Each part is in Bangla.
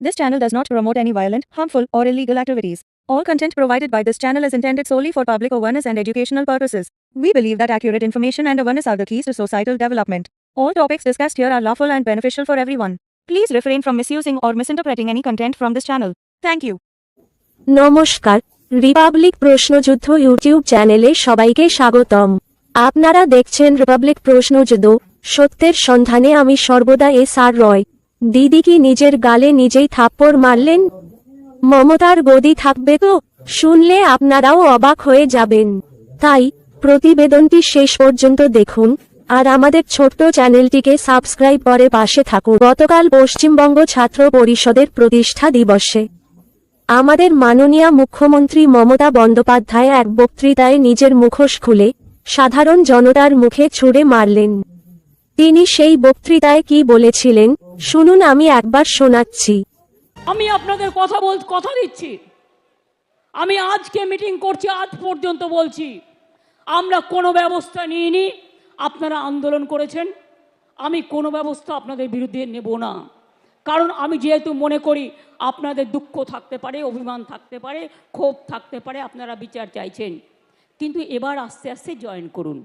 This channel does not promote any violent, harmful, or illegal activities. All content provided by this channel is intended solely for public awareness and educational purposes. We believe that accurate information and awareness are the keys to societal development. All topics discussed here are lawful and beneficial for everyone. Please refrain from misusing or misinterpreting any content from this channel. Thank you. নমস্কার রিপাবলিক প্রশ্নযুদ্ধ ইউটিউব চ্যানেলে সবাইকে স্বাগতম আপনারা দেখছেন রিপাবলিক প্রশ্নযুদ্ধ সত্যের সন্ধানে আমি সর্বদা এস আর রয় দিদি কি নিজের গালে নিজেই থাপ্পড় মারলেন। মমতার গদি থাকবে তো, শুনলে আপনারাও অবাক হয়ে যাবেন। তাই, প্রতিবেদনটি শেষ পর্যন্ত দেখুন, আর আমাদের ছোট্ট চ্যানেলটিকে সাবস্ক্রাইব করে পাশে থাকুন। গতকাল পশ্চিমবঙ্গ ছাত্র পরিষদের প্রতিষ্ঠা দিবসে। আমাদের মাননীয় মুখ্যমন্ত্রী মমতা বন্দ্যোপাধ্যায় এক বক্তৃতায় নিজের মুখোশ খুলে সাধারণ জনতার মুখে ছুড়ে মারলেন। তিনি সেই বক্তৃতায় কি বলেছিলেন, শুনুন আমি একবার শোনাচ্ছি। আমি আপনাদের কথা বল, কথা দিচ্ছি। আমি আজকে মিটিং করছি, আজ পর্যন্ত বলছি, আমরা কোনো ব্যবস্থা নিইনি, আপনারা আন্দোলন করেছেন, আমি কোনো ব্যবস্থা আপনাদের বিরুদ্ধে নেব না। কারণ আমি যেহেতু মনে করি, আপনাদের দুঃখ থাকতে পারে, অভিমান থাকতে পারে, ক্ষোভ থাকতে পারে, আপনারা বিচার চাইছেন। কিন্তু এবার আস্তে আস্তে জয়েন করুন।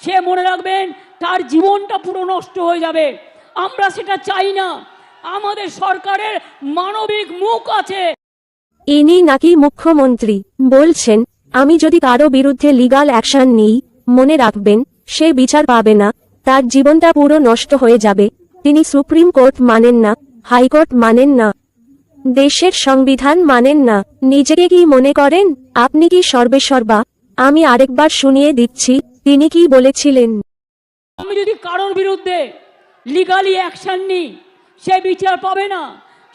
সে মনে রাখবেন, তার জীবনটা পুরো নষ্ট হয়ে যাবে। আমরা সেটা চাই না। আমাদের সরকারের মানবিক মুখ আছে। ইনি নাকি মুখ্যমন্ত্রী, বলছেন, আমি যদি কারও বিরুদ্ধে লিগাল অ্যাকশন নিই, মনে রাখবেন, সে বিচার পাবে না। তার জীবনটা পুরো নষ্ট হয়ে যাবে। তিনি সুপ্রিম কোর্ট মানেন না, হাইকোর্ট মানেন না। দেশের সংবিধান মানেন না। নিজেকে কি মনে করেন? আপনি কি সর্বেসর্বা? আমি আরেকবার শুনিয়ে দিচ্ছি। তিনি কি বলেছিলেন? আমি যদি কারোর বিরুদ্ধে লিগালি অ্যাকশন নিই সে বিচার পাবে না।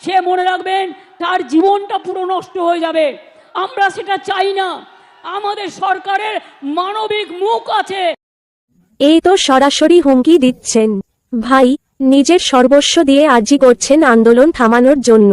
সে মনে রাখবেন তার জীবনটা পুরো নষ্ট হয়ে যাবে। আমরা সেটা চাই না। আমাদের সরকারের মানবিক মুখ আছে। এই তো সরাসরি হুমকি দিচ্ছেন। ভাই নিজের সর্বস্ব দিয়ে আজি করছেন আন্দোলন থামানোর জন্য।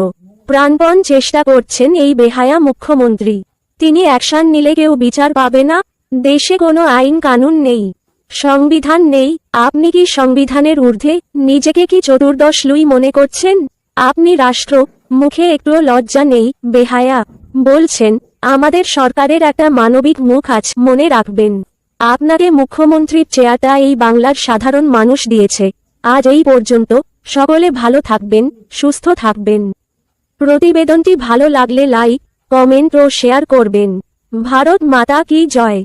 প্রাণপণ চেষ্টা করছেন এই বেহায়া মুখ্যমন্ত্রী। তিনি অ্যাকশন নিলে কেউ বিচার পাবে না। দেশে কোনো আইন কানুন নেই, সংবিধান নেই, আপনি কি সংবিধানের ঊর্ধ্বে নিজেকে কি চতুর্দশ লুই মনে করছেন? আপনি রাষ্ট্র, মুখে একটুও লজ্জা নেই, বেহায়া, বলছেন, আমাদের সরকারের একটা মানবিক মুখ আছে মনে রাখবেন। আপনাকে মুখ্যমন্ত্রীর চেয়ারটা এই বাংলার সাধারণ মানুষ দিয়েছে। আজ এই পর্যন্ত সকলে ভালো থাকবেন, সুস্থ থাকবেন। প্রতিবেদনটি ভালো লাগলে লাইক, কমেন্ট ও শেয়ার করবেন। ভারত মাতা কি জয়।